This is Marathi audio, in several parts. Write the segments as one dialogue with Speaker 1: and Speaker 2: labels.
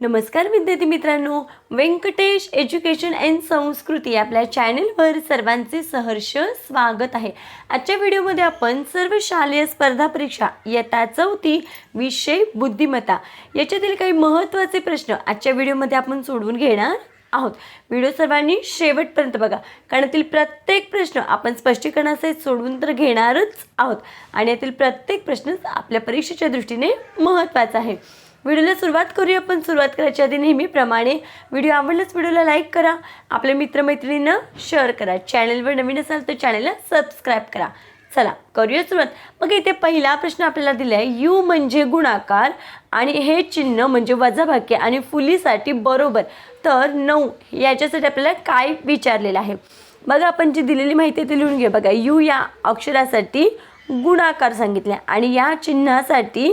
Speaker 1: नमस्कार विद्यार्थी मित्रांनो. व्यंकटेश एज्युकेशन अँड संस्कृती आपल्या चॅनलवर सर्वांचे सहर्ष स्वागत आहे. आजच्या व्हिडिओमध्ये आपण सर्व शालेय स्पर्धा परीक्षा इयत्ता चौथी विषय बुद्धिमत्ता याच्यातील काही महत्त्वाचे प्रश्न आजच्या व्हिडिओमध्ये आपण सोडवून घेणार आहोत. व्हिडिओ सर्वांनी शेवटपर्यंत बघा. कारण यातील प्रत्येक प्रश्न आपण स्पष्टीकरणासहित सोडवून तर घेणारच आहोत. आणि यातील प्रत्येक प्रश्न आपल्या परीक्षेच्या दृष्टीने महत्त्वाचा आहे. व्हिडिओला सुरुवात करूया पण सुरुवात करायच्या आधी नेहमीप्रमाणे व्हिडिओ आवडल्यास व्हिडिओला लाईक करा. आपल्या मित्रमैत्रिणींना शेअर करा. चॅनलवर नवीन असाल तर चॅनलला सबस्क्राईब करा. चला करूया सुरुवात. मग इथे पहिला प्रश्न आपल्याला दिला आहे यू म्हणजे गुणाकार आणि हे चिन्ह म्हणजे वजाबाकी आणि फुलीसाठी बरोबर. तर नऊ याच्यासाठी आपल्याला काय विचारलेलं आहे? बघा आपण जी दिलेली माहिती आहे ती लिहून घे बघा यू या अक्षरासाठी गुणाकार सांगितले आणि या चिन्हासाठी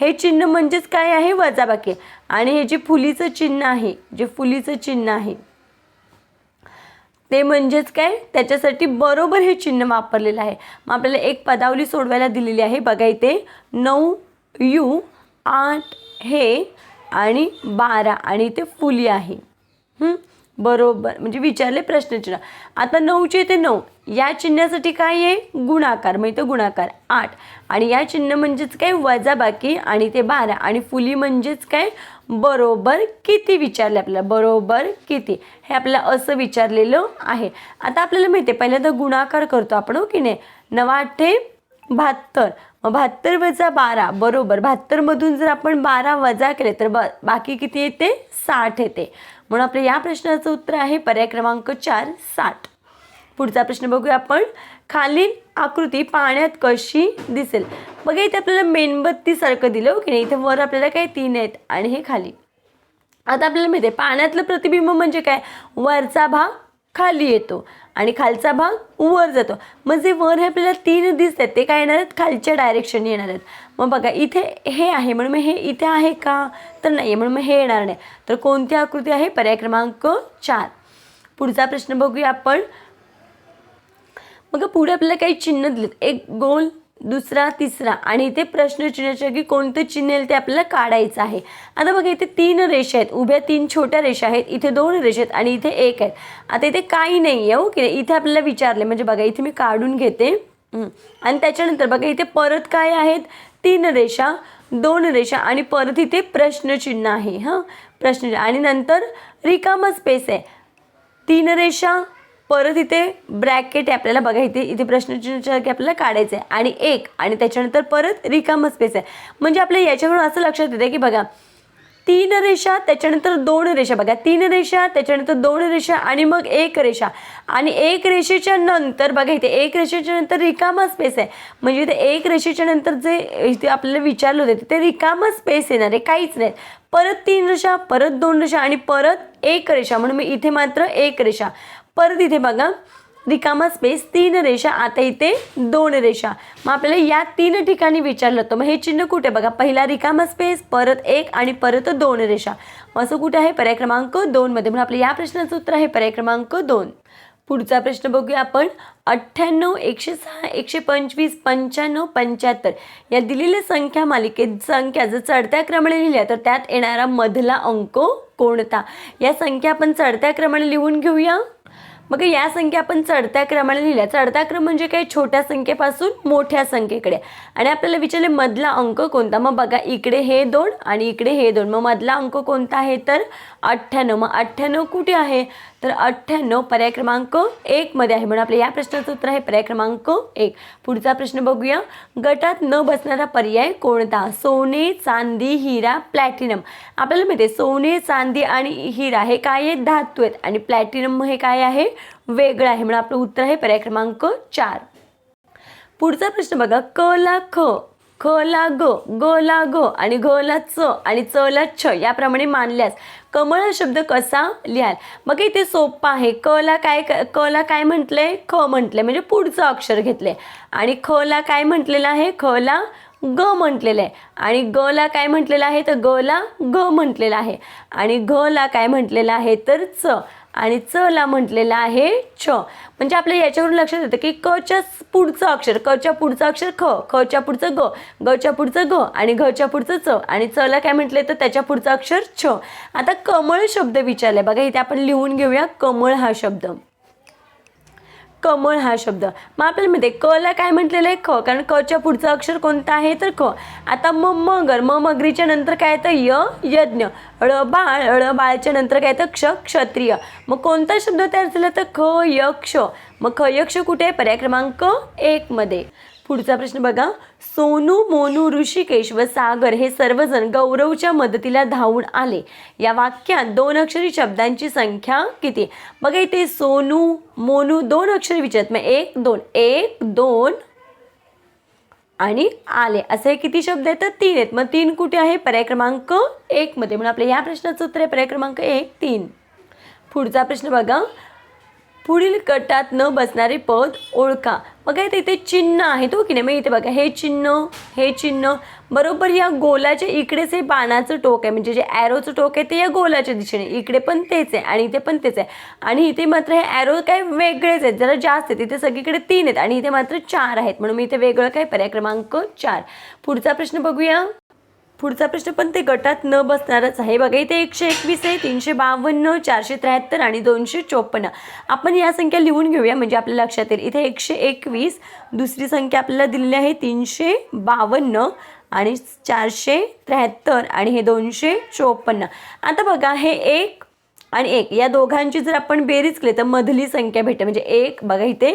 Speaker 1: हे चिन्ह म्हणजेच काय आहे? वजाबाकी आणि हे जे फुलीचं चिन्ह आहे जे फुलीचं चिन्ह आहे ते म्हणजेच काय? त्याच्यासाठी बरोबर हे चिन्ह वापरलेलं आहे. मग आपल्याला एक पदावली सोडवायला दिलेली आहे. बघा इथे नऊ यू आठ हे आणि बारा आणि इथे फुली आहे. बरोबर. म्हणजे विचारले प्रश्नचिन्ह आता नऊचे ते नऊ. या चिन्हासाठी काय आहे? गुणाकार. मग इथं गुणाकार. आठ. आणि या चिन्ह म्हणजेच काय? वजाबाकी आणि ते बारा. आणि फुली म्हणजेच काय? बरोबर किती विचारले आपल्याला? बरोबर किती? हे आपल्याला असं विचारलेलं आहे. आता आपल्याला माहिती आहे पहिल्यांदा गुणाकार करतो आपण हो की नाही? नवाठे बहात्तर. मग बहात्तर वजा बारा. बरोबर. बहात्तरमधून जर आपण बारा वजा केले तर ब बाकी किती येते? साठ येते. म्हणून आपल्या या प्रश्नाचं उत्तर आहे पर्याय क्रमांक चार साठ. पुढचा प्रश्न बघूया आपण. खालील आकृती पाण्यात कशी दिसेल? बघा इथे आपल्याला मेणबत्तीसारखं दिलं की नाही इथे वर आपल्याला काही तीन आहेत आणि हे खाली. आता आपल्याला माहिती आहे पाण्यातलं प्रतिबिंब म्हणजे काय? वरचा भाग खाली येतो. आणि खालचा भाग वर जातो. मग जे वर हे आपल्याला तीन दिसत आहेत ते काय येणार आहेत? खालच्या डायरेक्शन येणार आहेत. मग बघा इथे हे आहे म्हणून मग हे इथे आहे का? तर नाही म्हणून मग हे येणार नाही. तर कोणती आकृती आहे? पर्याय क्रमांक चार. पुढचा प्रश्न बघूया आपण. मग पुढे आपल्याला काही चिन्ह दिलेत. एक गोल दुसरा तिसरा. आणि इथे प्रश्नचिन्हाच्या की कोणतं चिन्ह येईल ते आपल्याला काढायचं आहे. आता बघा इथे तीन रेषा आहेत. उभ्या तीन छोट्या रेषा आहेत. इथे दोन रेषा आहेत आणि इथे एक आहेत. आता इथे काही नाही आहे हो, ओके इथे आपल्याला विचारले. म्हणजे बघा इथे मी काढून घेते. आणि त्याच्यानंतर बघा इथे परत काय आहेत? तीन रेषा दोन रेषा आणि परत इथे प्रश्नचिन्ह आहे. हां? प्रश्न आणि नंतर रिकामा स्पेस आहे. तीन रेषा परत इथे ब्रॅकेट आपल्याला बघा इथे इथे प्रश्नचिन्हाच्या आपल्याला काढायचं आहे. आणि एक आणि त्याच्यानंतर परत रिकाम स्पेस आहे. म्हणजे आपल्या याच्याकडून असं लक्षात येतं की बघा तीन रेषा त्याच्यानंतर दोन रेषा. बघा तीन रेषा त्याच्यानंतर दोन रेषा आणि मग एक रेषा. आणि एक रेषेच्या नंतर बघा इथे एक रेषेच्या नंतर रिकामा स्पेस आहे. म्हणजे इथे एक रेषेच्या नंतर जे इथे आपल्याला विचारलं होतं ते रिकामा स्पेस येणार आहे. काहीच नाही. परत तीन रेषा परत दोन रेषा आणि परत एक रेषा. म्हणून मी इथे मात्र एक रेषा. परत इथे बघा. रिकामा स्पेस तीन रेषा. आता इथे दोन रेषा. मग आपल्याला या तीन ठिकाणी विचारलं होतं. मग हे चिन्ह कुठे बघा पहिला रिकामा स्पेस परत एक आणि परत दोन रेषा. मग असं कुठे आहे? पर्याय क्रमांक दोनमध्ये म्हणून आपल्या या प्रश्नाचं उत्तर आहे पर्याय क्रमांक दोन. पुढचा प्रश्न बघूया आपण. अठ्ठ्याण्णव एकशे सहा एकशे पंचवीस पंच्याण्णव पंच्याहत्तर या दिलेल्या संख्या मालिकेत संख्या जर चढत्या क्रमाने लिहिल्या तर त्यात येणारा मधला अंक कोणता? या संख्या आपण चढत्या क्रमाने लिहून घेऊया. मग या संख्या आपण चढत्या क्रमाने लिहिल्या. चढता क्रम म्हणजे काय? छोट्या संख्येपासून मोठ्या संख्येकडे. आणि आपल्याला विचारले मधला अंक कोणता? मग बघा इकडे हे दोन आणि इकडे हे दोन. मग मधला अंक कोणता आहे? तर अठ्ठ्याण्णव. मग अठ्ठ्याण्णव कुठे आहे? तर अठ्ठ्याण्णव पर्याय क्रमांक एकमध्ये आहे. म्हणून आपल्या या प्रश्नाचं उत्तर आहे पर्याय क्रमांक एक. पुढचा प्रश्न बघूया. गटात न बसणारा पर्याय कोणता? सोने चांदी हिरा प्लॅटिनम आपल्याला माहिती आहे सोने चांदी आणि हिरा हे काय आहे धातू आहेत. आणि प्लॅटिनम हे काय आहे? वेगळं आहे. म्हणून आपलं उत्तर आहे पर्याय क्रमांक चार. पुढचा प्रश्न बघा. क ला ख ख ला ग ग ला ग आणि घ ला च आणि च ला छ याप्रमाणे मानल्यास. कमळ हा शब्द कसा लिहाल? मग इथे सोपं आहे. क ला काय क ला काय म्हटलंय ख म्हटलंय म्हणजे पुढचं अक्षर घेतलंय आणि ख ला काय म्हटलेलं आहे? ख ला ग म्हटलेलं आहे. आणि ग ला काय म्हटलेलं आहे? तर ग ला ग म्हटलेलं आहे. आणि घ ला काय म्हटलेलं आहे? तर च. आणि च ला म्हटलेलं आहे छ म्हणजे आपल्याला याच्यावरून लक्षात येतं की क च्या पुढचं अक्षर क च्या पुढचं अक्षर ख ख च्या पुढचं ग ग च्या पुढचं ग आणि घ च्या पुढचं च. आणि च ला काय म्हटलंय तर त्याच्या पुढचं अक्षर छ आता कमळ शब्द विचारलाय. बघा इथे आपण लिहून घेऊया कमळ हा शब्द. कमळ हा शब्द. मग आपल्याला माहिती आहे क ला काय म्हटलेलं आहे? ख. कारण क च्या पुढचं अक्षर कोणतं आहे तर ख. आता म मगर म मगरीच्या नंतर काय येतं? य यज्ञ. ळ बाळ ळ बाळच्या नंतर काय येतं? क्ष क्षत्रिय. मग कोणता शब्द तयार झाला तर ख यक्ष मग ख यक्ष कुठे आहे? पर्याय क्रमांक एकमध्ये पुढचा प्रश्न बघा. सोनू मोनू ऋषिकेश व सागर हे सर्वजण गौरवच्या मदतीला धावून आले. या वाक्यात दोन अक्षरी शब्दांची संख्या किती? बघा इथे सोनू मोनू दोन अक्षरी विचारत. मग एक दोन. एक दोन आणि आले. असे किती शब्द आहेत? तर तीन आहेत. मग तीन कुठे आहे? पर्याय क्रमांक एक मध्ये. म्हणून आपल्या या प्रश्नाचं उत्तर आहे पर्याय क्रमांक एक तीन. पुढचा प्रश्न बघा. पुढील गटात न बसणारे पद ओळखा. बघा इथे इथे चिन्ह आहे तो की नाही? मग इथे बघा. हे चिन्ह हे चिन्ह. बरोबर या गोलाच्या इकडेच हे बाणाचं टोक आहे. म्हणजे जे ॲरोचं टोक आहे ते या गोलाच्या दिशेने. इकडे पण तेच आहे आणि इथे पण तेच आहे. आणि इथे मात्र हे ॲरो काय वेगळेच आहेत. जरा जास्त आहेत. इथे सगळीकडे तीन आहेत आणि इथे मात्र चार आहेत. म्हणून मी इथे वेगळं काय पर्याय क्रमांक चार. पुढचा प्रश्न बघूया. पुढचा प्रश्न पण ते गटात न बसणारच आहे. बघा इथे एकशे एकवीस आहे तीनशे बावन्न चारशे त्र्याहत्तर आणि दोनशे चोपन्न. आपण या संख्या लिहून घेऊया म्हणजे आपल्या लक्षात येईल. इथे एकशे एकवीस दुसरी संख्या आपल्याला दिलेली आहे तीनशे बावन्न आणि चारशे त्र्याहत्तर आणि हे दोनशे चोपन्न. आता बघा हे एक आणि एक या दोघांची जर आपण बेरीज केली तर मधली संख्या भेटते म्हणजे एक बघा इथे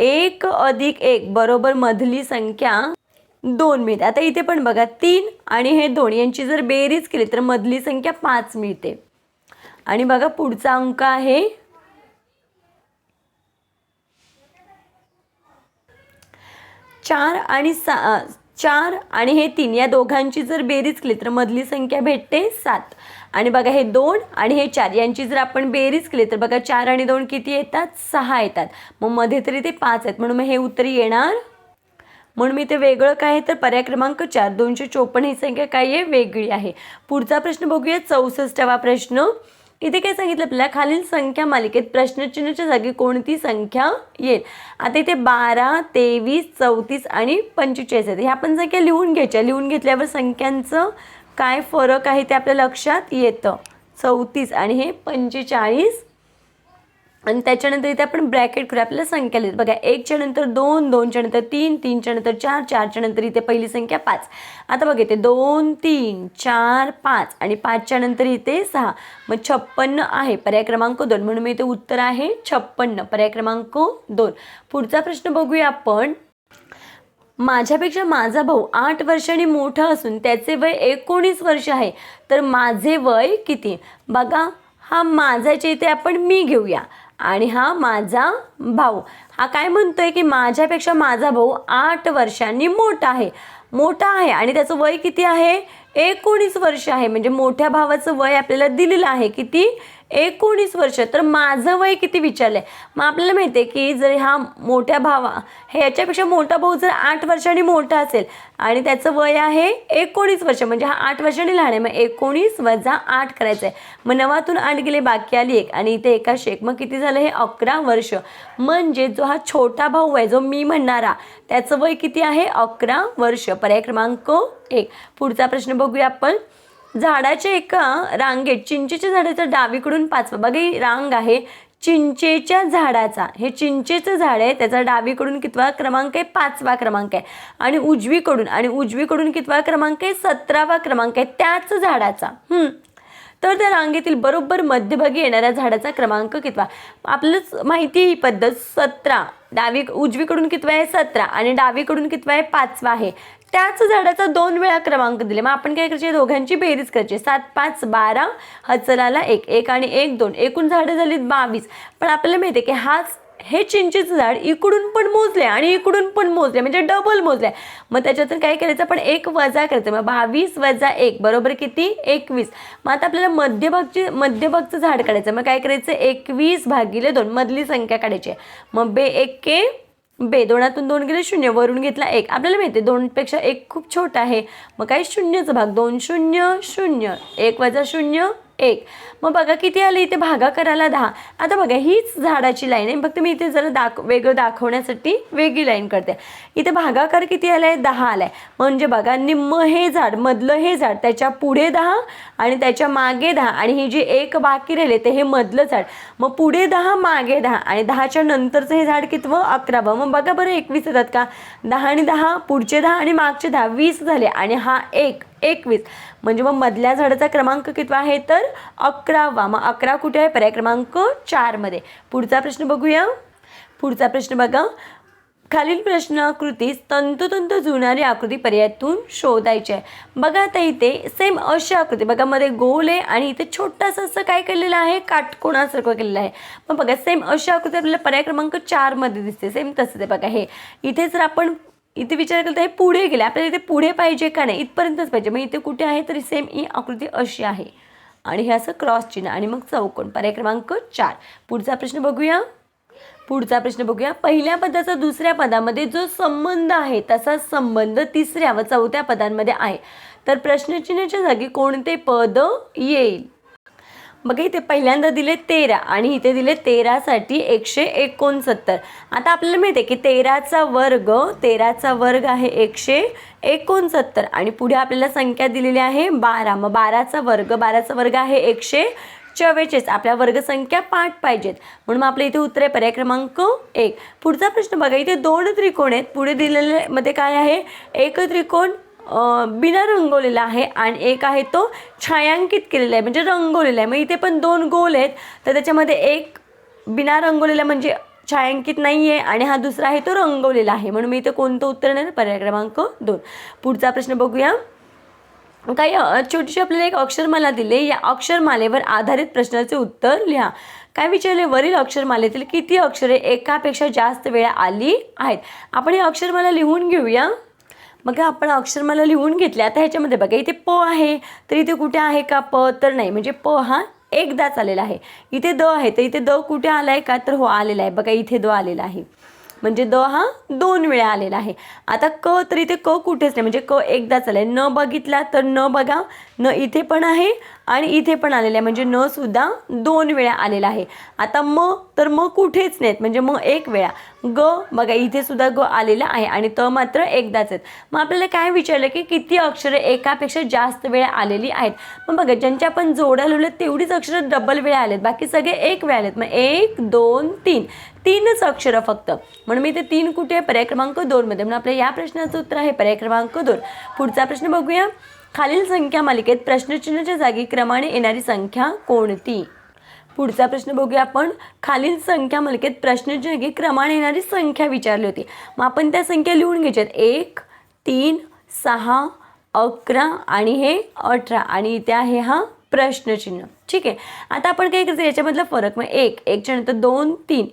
Speaker 1: एक अधिक एक बरोबर मधली संख्या दोन मिळते आता इथे पण बघा तीन आणि हे दोन यांची जर बेरीज केली तर मधली संख्या पाच मिळते. आणि बघा पुढचा अंक आहे. चार आणि सा चार आणि हे तीन या दोघांची जर बेरीज केली तर मधली संख्या भेटते सात. आणि बघा हे दोन आणि हे चार यांची जर आपण बेरीज केली तर बघा चार आणि दोन किती येतात? सहा येतात. मग मध्ये तरी ते पाच आहेत. म्हणून मग हे उत्तर येणार म्हणून मी ते वेगळं काय आहे तर पर्याय क्रमांक चार. दोनशे चोपन्न ही संख्या काय आहे? वेगळी आहे. पुढचा प्रश्न बघूया. चौसष्टावा प्रश्न. इथे काय सांगितलं आपल्याला? खालील संख्या मालिकेत प्रश्नचिन्हाच्या जागी कोणती संख्या येईल? आता इथे बारा तेवीस चौतीस आणि पंचेचाळीस आहेत. ह्या पण संख्या लिहून घ्यायच्या. लिहून घेतल्यावर संख्यांचं काय फरक आहे ते आपल्या लक्षात येतं. चौतीस आणि हे पंचेचाळीस आणि त्याच्यानंतर इथे आपण ब्रॅकेट करू आपल्याला संख्या लिहित बघा एकच्या नंतर दोन दोनच्या नंतर तीन तीनच्या नंतर चार चारच्या नंतर इथे पहिली संख्या पाच. आता बघा इथे दोन तीन चार पाच आणि पाचच्या नंतर इथे सहा. मग छप्पन्न आहे पर्याय क्रमांक दोन. म्हणून मी इथे उत्तर आहे छप्पन्न पर्याय क्रमांक दोन. पुढचा प्रश्न बघूया आपण. माझ्यापेक्षा माझा भाऊ आठ वर्षांनी मोठा असून त्याचे वय एकोणीस वर्ष आहे. तर माझे वय किती? बघा हा माझ्याच्या इथे आपण मी घेऊया. आणि हा माझा भाऊ. हा काय म्हणतोय की माझ्यापेक्षा माझा भाऊ आठ वर्षांनी मोठा आहे. मोठा आहे आणि त्याचं वय किती आहे? एकोणीस वर्ष आहे. म्हणजे मोठ्या भावाचं वय आपल्याला दिलेलं आहे. किती? एकोणीस वर्ष. तर माझं वय किती विचारलंय? मग आपल्याला माहिती आहे की जर हा मोठ्या भावा हे याच्यापेक्षा मोठा भाऊ जर आठ वर्षांनी मोठा असेल आणि त्याचं वय आहे एकोणीस वर्ष म्हणजे हा आठ वर्षांनी लहान आहे मग एकोणीस वजा आठ करायचं आहे मग नवातून आठ गेले बाकी आली एक आणि इथे एका शेक. मग किती झालं? हे अकरा वर्ष. म्हणजे जो हा छोटा भाऊ आहे जो मी म्हणणारा त्याचं वय किती आहे? अकरा वर्ष. पर्याय क्रमांक एक. पुढचा प्रश्न बघूया आपण. झाडाच्या एका रांगेत चिंचेच्या झाडाचा डावीकडून पाचवा बघा ही रांग आहे चिंचेच्या झाडाचा. हे चिंचेचं झाड आहे त्याचा डावीकडून कितवा क्रमांक आहे? पाचवा क्रमांक आहे. आणि उजवीकडून आणि उजवीकडून कितवा क्रमांक आहे? सतरावा क्रमांक आहे त्याच झाडाचा. तर त्या रांगेतील बरोबर मध्यभागी येणाऱ्या झाडाचा क्रमांक कितवा? आपलंच माहिती ही पद्धत. सतरा. डावी उजवीकडून कितवा आहे? सतरा. आणि डावीकडून कितवा आहे? पाचवा आहे. त्याच झाडाचा दोन वेळा क्रमांक दिले. मग आपण काय करायचे? दोघांची बेरीज करायची. सात पाच बारा हचलाला एक एक आणि एक दोन. एकूण झाडं झालीत बावीस. पण आपल्याला माहिती आहे की हाच हे चिंचेचं झाड इकडून पण मोजले आणि इकडून पण मोजले म्हणजे डबल मोजले मग त्याच्यातून काय करायचं? आपण एक वजा करायचं. मग बावीस वजा एक बरोबर किती? एकवीस. मग आता आपल्याला मध्यभागची मध्यभागचं झाड काढायचं. मग काय करायचं? एकवीस भागिले दोन. मधली संख्या काढायची आहे. मग बे एके बे दोनातून दोन गेले शून्य वरून घेतला एक. आपल्याला माहिती आहे दोनपेक्षा एक खूप छोटा आहे. मग काय शून्यचा भाग? दोन शून्य शून्य. एक वजा शून्य एक. मग बघा किती आले इथे? भागाकाराला दहा. आता बघा हीच झाडाची लाईन आहे. फक्त मी इथे जरा दाख वेगळं दाखवण्यासाठी वेगळी लाईन करते. इथे भागाकार किती आलाय? दहा आलाय. म्हणजे बघा निम्म हे झाड मधलं हे झाड त्याच्या पुढे दहा आणि त्याच्यामागे दहा. आणि ही जी एक बाकी राहिले ते हे मधलं झाड. मग पुढे दहा मागे दहा. आणि दहाच्या नंतरचं हे झाड कितवं अकरावं. मग बघा बरं एकवीस येतात का? दहा आणि दहा पुढचे दहा आणि मागचे दहा. वीस झाले आणि हा एक एकवीस. म्हणजे मग मधल्या झाडाचा क्रमांक कितवा आहे? तर अकरावा. मग अकरा कुठे आहे? पर्याय क्रमांक चारमध्ये पुढचा प्रश्न बघूया. पुढचा प्रश्न बघा. खालील प्रश्नाकृतीस तंतोतंत जुळणारी आकृती पर्यायातून शोधायची आहे. बघा आता इथे सेम अशी आकृती. बघा मध्ये गोल आहे आणि इथे छोटासा असं काय केलेलं आहे? काटकोणासारखं केलेलं आहे. मग बघा सेम अशी आकृती आपल्याला पर्याय क्रमांक चारमध्ये दिसते. सेम तसंच आहे. बघा हे. इथे जर आपण इथे विचार केला तर हे पुढे गेले. आपल्याला इथे पुढे पाहिजे का नाही? इथपर्यंतच पाहिजे. मग इथे कुठे आहे? तरी सेम ही आकृती अशी आहे. आणि हे असं क्रॉस चिन्ह. आणि मग चौकोन. पर्याय क्रमांक चार. पुढचा प्रश्न बघूया. पुढचा प्रश्न बघूया. पहिल्या पदाचा दुसऱ्या पदामध्ये जो संबंध आहे तसा संबंध तिसऱ्या व चौथ्या पदांमध्ये आहे. तर प्रश्नचिन्हाच्या जागी कोणते पद येईल? बघा इथे पहिल्यांदा दिले तेरा आणि इथे दिले तेरासाठी एकशे एकोणसत्तर. आता आपल्याला माहिती आहे की तेराचा वर्ग तेराचा वर्ग आहे एकशे एकोणसत्तर आणि पुढे आपल्याला संख्या दिलेली आहे बारा. मग बाराचा वर्ग बाराचा वर्ग आहे एकशे चव्वेचाळीस. आपल्या वर्गसंख्या पाठ पाहिजेत. म्हणून मग आपल्या इथे उत्तर आहे पर्याय क्रमांक एक. पुढचा प्रश्न बघा इथे दोन त्रिकोण आहेत. पुढे दिलेले मध्ये काय आहे? एक त्रिकोण बिना रंगवलेला आहे आणि एक आहे तो छायांकित केलेला आहे म्हणजे रंगवलेला आहे. मग इथे पण दोन गोल आहेत तर त्याच्यामध्ये एक बिना रंगवलेला म्हणजे छायांकित नाही आहे आणि हा दुसरा आहे तो रंगवलेला आहे. म्हणून मी इथे कोणतं उत्तर नाही पर्याय क्रमांक दोन. पुढचा प्रश्न बघूया. काही छोटीशी आपल्याला एक अक्षरमाला दिले या अक्षरमालेवर आधारित प्रश्नाचे उत्तर लिहा. काय विचारले? वरील अक्षरमालेतील किती अक्षरे एकापेक्षा जास्त वेळा आली आहेत? आपण ही अक्षरमाला लिहून घेऊया. बघा आपण अक्षरमाला लिहून घेतली आता ह्याच्यामध्ये बघा इथे प आहे तर इथे कुठे आहे का प? तर नाही म्हणजे प हा एकदाच आलेला आहे. इथे द आहे तर इथे द कुठे आला आहे का? तर हो आलेला आहे. बघा इथे द आलेला आहे. म्हणजे द हा दोन वेळा आलेला आहे. आता क तर इथे क कुठेच नाही म्हणजे क एकदाच आला आहे न बघितला तर न बघा न इथे पण आहे आणि इथे पण आलेलं आहे. म्हणजे न सुद्धा दोन वेळा आलेला आहे. आता म तर म कुठेच नाहीत. म्हणजे म एक वेळा. ग बघा इथे सुद्धा ग आलेला आहे आणि त मात्र एकदाच आहेत. मग आपल्याला काय विचारलं की किती अक्षरं एकापेक्षा जास्त वेळा आलेली आहेत? मग बघा ज्यांच्या आपण जोड्या लावल्या तेवढीच अक्षरं डबल वेळा आलेत. बाकी सगळे एक वेळा आलेत. मग एक दोन तीन. तीनच अक्षरं फक्त. म्हणून मी ते तीन कुठे? आहे पर्याय क्रमांक दोनमध्ये म्हणून आपल्या या प्रश्नाचं उत्तर आहे पर्याय क्रमांक दोन. पुढचा प्रश्न बघूया. खालील संख्या मालिकेत प्रश्नचिन्हाच्या जागी क्रमाने येणारी संख्या कोणती? पुढचा प्रश्न बघूया आपण. खालील संख्या मालिकेत प्रश्नाच्या जागी क्रमाने येणारी संख्या विचारली होती. मग आपण त्या संख्या लिहून घ्यायच्यात. एक तीन सहा अकरा आणि हे अठरा. आणि इथे आहे हा प्रश्नचिन्ह. ठीक आहे? आता आपण काय करायचं? याच्यामधला फरक. मग एक एकच्या नंतर दोन तीन.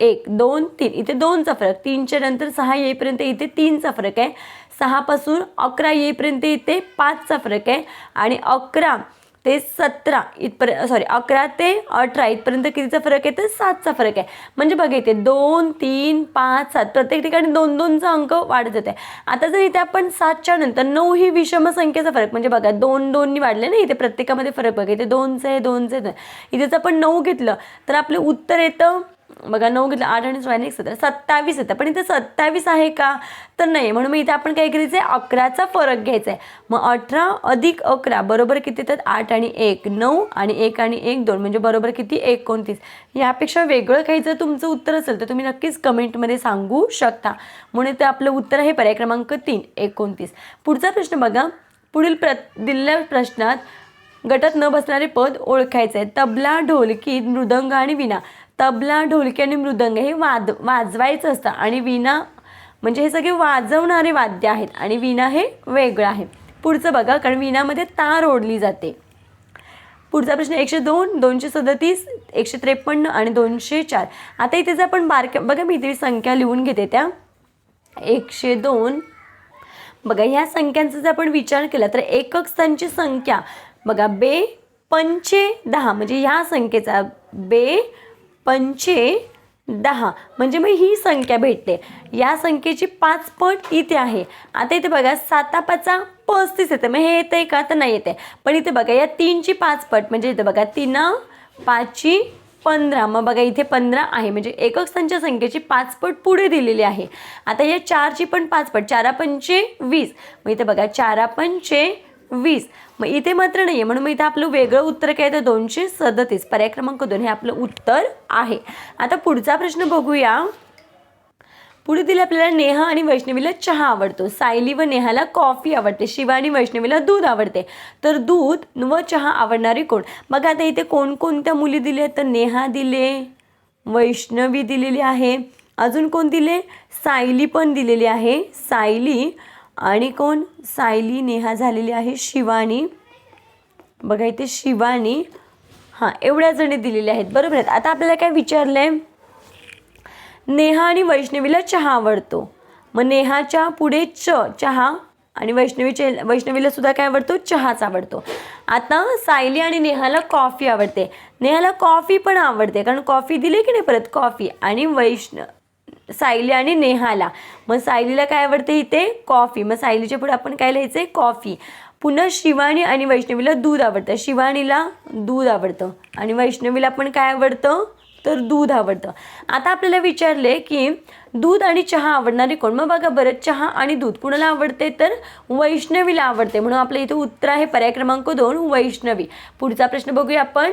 Speaker 1: एक दोन तीन. इथे दोनचा फरक. तीनच्या नंतर सहा येईपर्यंत इथे तीनचा फरक आहे. सहापासून अकरा येईपर्यंत इथे पाचचा फरक आहे. आणि अकरा ते सतरा इथपर्यंत सॉरी अकरा ते अठरा इथपर्यंत कितीचा फरक आहे? तर सातचा फरक आहे. म्हणजे बघा इथे दोन तीन पाच सात. प्रत्येक ठिकाणी दोन दोनचा अंक वाढत आहे आता जर इथे आपण सातच्या नंतर नऊ ही विषम संख्येचा फरक म्हणजे बघा दोन दोननी वाढले ना इथे प्रत्येकामध्ये फरक बघा. इथे दोनचं आहे दोनचं आहे इथेच आपण नऊ घेतलं तर आपलं उत्तर येतं बघा नऊ घेतलं आठ आणि सोळा एक सतरा. सत्तावीस येतं. पण इथे सत्तावीस आहे का? तर नाही. म्हणून मग इथे आपण काय करायचं आहे? अकराचा फरक घ्यायचा आहे. मग अठरा अधिक अकरा बरोबर किती येतात? आठ आणि एक. नऊ आणि एक आणि एक दोन. म्हणजे बरोबर किती? एकोणतीस. यापेक्षा वेगळं काही जर तुमचं उत्तर असेल तर तुम्ही नक्कीच कमेंटमध्ये सांगू शकता. म्हणून ते आपलं उत्तर आहे पर्याय क्रमांक तीन एकोणतीस. पुढचा प्रश्न बघा. पुढील प्र दिलेल्या प्रश्नात गटात न बसणारे पद ओळखायचे आहे तबला ढोलकी मृदंग आणि विणा तबला ढोलकी आणि मृदंग हे वाद वाजवायचं असतं. आणि विणा म्हणजे हे सगळे वाजवणारे वाद्य आहेत. आणि विणा हे वेगळं आहे. पुढचं बघा कारण विणामध्ये तार ओढली जाते. पुढचा प्रश्न एकशे दोन दोनशे सदतीस एकशे त्रेपन्न आणि दोनशे चार. आता इथे जर आपण बारक्या बघा मी इथे संख्या लिहून घेते त्या. एकशे दोन. बघा ह्या संख्यांचा जर आपण विचार केला तर एकक स्थानची संख्या बघा बे पंचे दहा. म्हणजे ह्या संख्येचा बे पंचे दहा. म्हणजे मग ही संख्या भेटते. या संख्येची पाच पट इथे आहे. आता इथे बघा साता पाचा पस्तीस येते. मग हे येते का? तर नाही येते. पण इथे बघा या तीनची पाच पट. म्हणजे इथे बघा तीन पाचची पंधरा. मग बघा इथे पंधरा आहे. म्हणजे एकक संख्या संख्येची पाच पट पुढे दिलेली आहे. आता या चारची पण पाच पट. चारा पंचे वीस. मग इथे बघा चारा पंचे वीस. मग इथे मात्र नाही आहे म्हणून मग इथे आपलं वेगळं उत्तर काय तर दोनशे सदतीस. पर्याय क्रमांक दोन हे आपलं उत्तर आहे. आता पुढचा प्रश्न बघूया. पुढे दिले आपल्याला नेहा आणि वैष्णवीला चहा आवडतो. सायली व नेहाला कॉफी आवडते. शिवा आणि वैष्णवीला दूध आवडते. तर दूध व चहा आवडणारे कोण? बघा आता इथे कोणकोणत्या मुली दिल्या तर नेहा दिले वैष्णवी दिलेली आहे. अजून कोण दिले? सायली पण दिलेली आहे. सायली आणि कोण? सायली नेहा झालेली आहे शिवानी. बघा इथे शिवानी. हां एवढ्या जणी दिलेल्या आहेत. बरोबर आहेत. आता आपल्याला काय विचारलं आहे नेहा आणि वैष्णवीला चहा आवडतो. मग नेहाच्या पुढे च चहा आणि वैष्णवीचे वैष्णवीला सुद्धा काय आवडतो? चहाच आवडतो. आता सायली आणि नेहाला कॉफी आवडते. नेहाला कॉफी पण आवडते. कारण कॉफी दिली की नाही परत? कॉफी. आणि वैष्ण सायली आणि नेहाला. मग सायलीला काय आवडते इथे? कॉफी. मग सायलीच्या पुढे आपण काय लिहायचं आहे कॉफी. पुन्हा शिवानी आणि वैष्णवीला दूध आवडतं. शिवानीला दूध आवडतं. आणि वैष्णवीला पण काय आवडतं? तर दूध आवडतं. आता आपल्याला विचारले की दूध आणि चहा आवडणारे कोण? मग बघा बरं चहा आणि दूध कुणाला आवडते? तर वैष्णवीला आवडते. म्हणून आपल्या इथे उत्तर आहे. पर्याय क्रमांक दोन वैष्णवी. पुढचा प्रश्न बघूया आपण.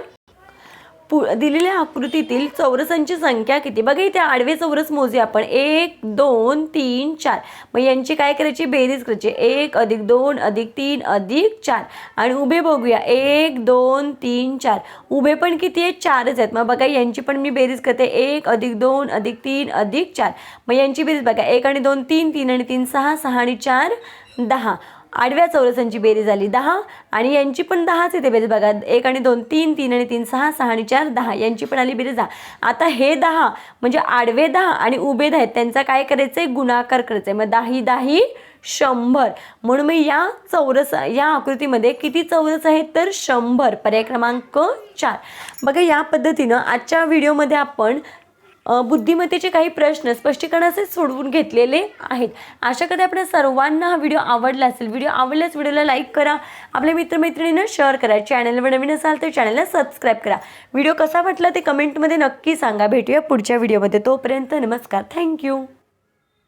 Speaker 1: पु दिलेल्या आकृतीतील चौरसांची संख्या किती? बघा इथे आडवे चौरस मोजूया आपण. एक दोन तीन चार. मग यांची काय करायची? बेरीज करायची. एक अधिक दोन अधिक तीन अधिक चार. आणि उभे बघूया. एक दोन तीन चार. उभे पण किती आहेत? चारच आहेत. मग बघा यांची पण मी बेरीज करते. एक अधिक दोन अधिक तीन अधिक चार. मग यांची बेरीज बघा. एक आणि दोन तीन तीन आणि तीन सहा. सहा आणि चार दहा. आडव्या चौरसांची बेरीज झाली दहा आणि यांची पण दहाच येते बेरीज. बघा एक आणि दोन तीन तीन आणि तीन सहा सहा आणि चार दहा. यांची पण आली बेरीज दहा. आता हे दहा म्हणजे आडवे दहा आणि उभे दहा आहेत त्यांचा काय करायचं आहे गुणाकार करायचा आहे मग दाही दाही शंभर. म्हणून मग या चौरस या आकृतीमध्ये किती चौरस आहेत? तर शंभर. पर्याय क्रमांक चार. बघा या पद्धतीनं आजच्या व्हिडिओमध्ये आपण बुद्धिमत्तेचे काही प्रश्न स्पष्टीकरणाचे सोडवून घेतलेले आहेत. आशा करते आपल्या सर्वांना हा व्हिडिओ आवडला असेल. व्हिडिओ आवडल्यास व्हिडिओला लाईक करा. आपल्या मित्रमैत्रिणींना शेअर करा. चॅनलवर नवीन असाल तर चॅनलला सबस्क्राईब करा. व्हिडिओ कसा वाटला ते कमेंटमध्ये नक्की सांगा. भेटूया पुढच्या व्हिडिओमध्ये. तोपर्यंत नमस्कार. थँक्यू.